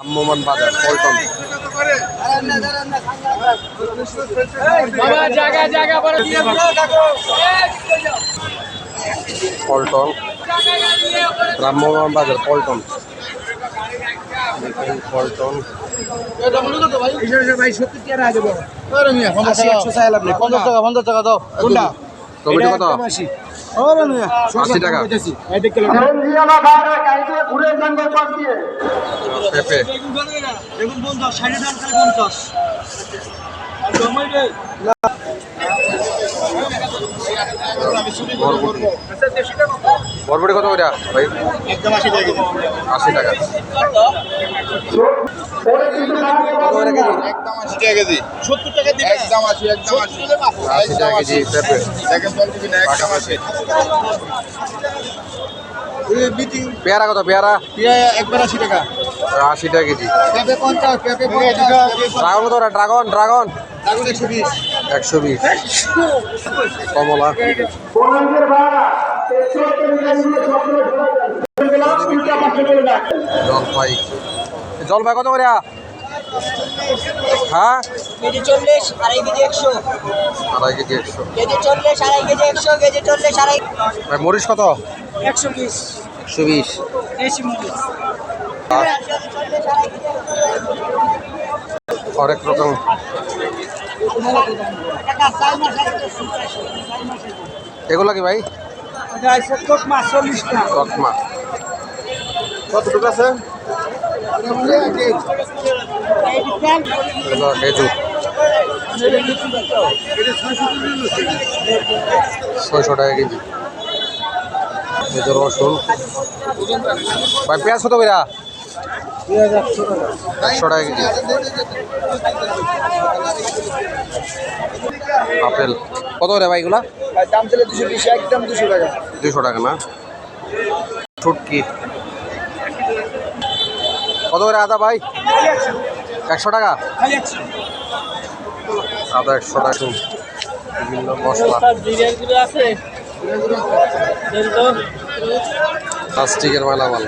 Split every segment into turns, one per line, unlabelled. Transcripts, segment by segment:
আম্মমান বাজার পল্টন। পল্টন। রামমোহন বাজার পল্টন। পল্টন।
পঞ্চাশ টাকা পঞ্চাশ টাকা দাও। কোনটা
টমেটো কত? আশি টাকা। পেঁপে। বরবটি কত করে? ভাই?
একদম আশি টাকা
আশি টাকা। কেজি।
একদম আশি টাকা কেজি।
সত্তর টাকা
একদম আশি একদম আশি।
আশি টাকা কেজি পেঁপে। পেয়ারা কত পেয়ারা?
একবার আশি টাকা।
আশি টাকা কেজি।
পেঁপে পঞ্চাশ পেঁপে
ড্রাগন কত ড্রাগন ড্রাগন?
একশো বিশ।
কমলা। জলপাই। জলপাই কত করে? হ্যাঁ?
কেজি চল্লিশ আড়াই কেজি একশো।
আড়াই কেজি একশো।
কেজি চল্লিশ আড়াই কেজি একশো কেজি চল্লিশ আড়াই
ভাই মরিচ কত?
একশো বিশ।
একশো বিশ।
দেশি মুরগি
হরেক রকম। এগুলো কি ভাই?
মাছ চল্লিশ টাকা
তকমা
কতটুকু আছে?
ছয়শো টাকা কেজি। রসুন। ভাই পেঁয়াজ কত কইরা? একশো টাকা কেজি। আপেল। কত করে ভাই এগুলা?
দাম ছিল দুশো বিশ একদম দুশো টাকা।
দুশো টাকা না? ছুটকি কত করে আদা ভাই? একশো টাকা? আদা একশো টাকা। বিভিন্ন মশলা। প্লাস্টিকের মালামাল।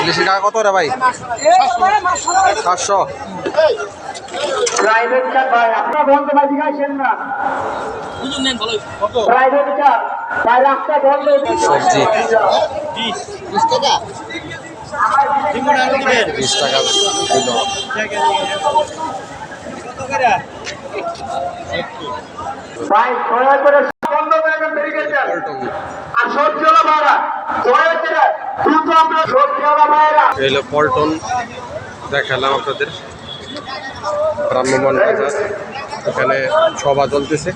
ইলিশের টাকা কত রে ভাই? সাতশো।
প্রাইভেট কার ভাই আপনার বন্ধ ভাই না। প্রাইভেট কার ভাই রাস্তা বন্ধ
সবজি
বিশ টাকা
বিশ টাকা
ভাই দয়া করে বন্ধ গেছে ব্যারিকেড আর সবজিওয়ালা ভাইরা দয়া করে দ্রুত আপনার সবজিওয়ালা ভাইরা।
এই পল্টন দেখালাম আপনাদের। ভ্রাম্যমান বাজার। এখানে সভা চলতেছে।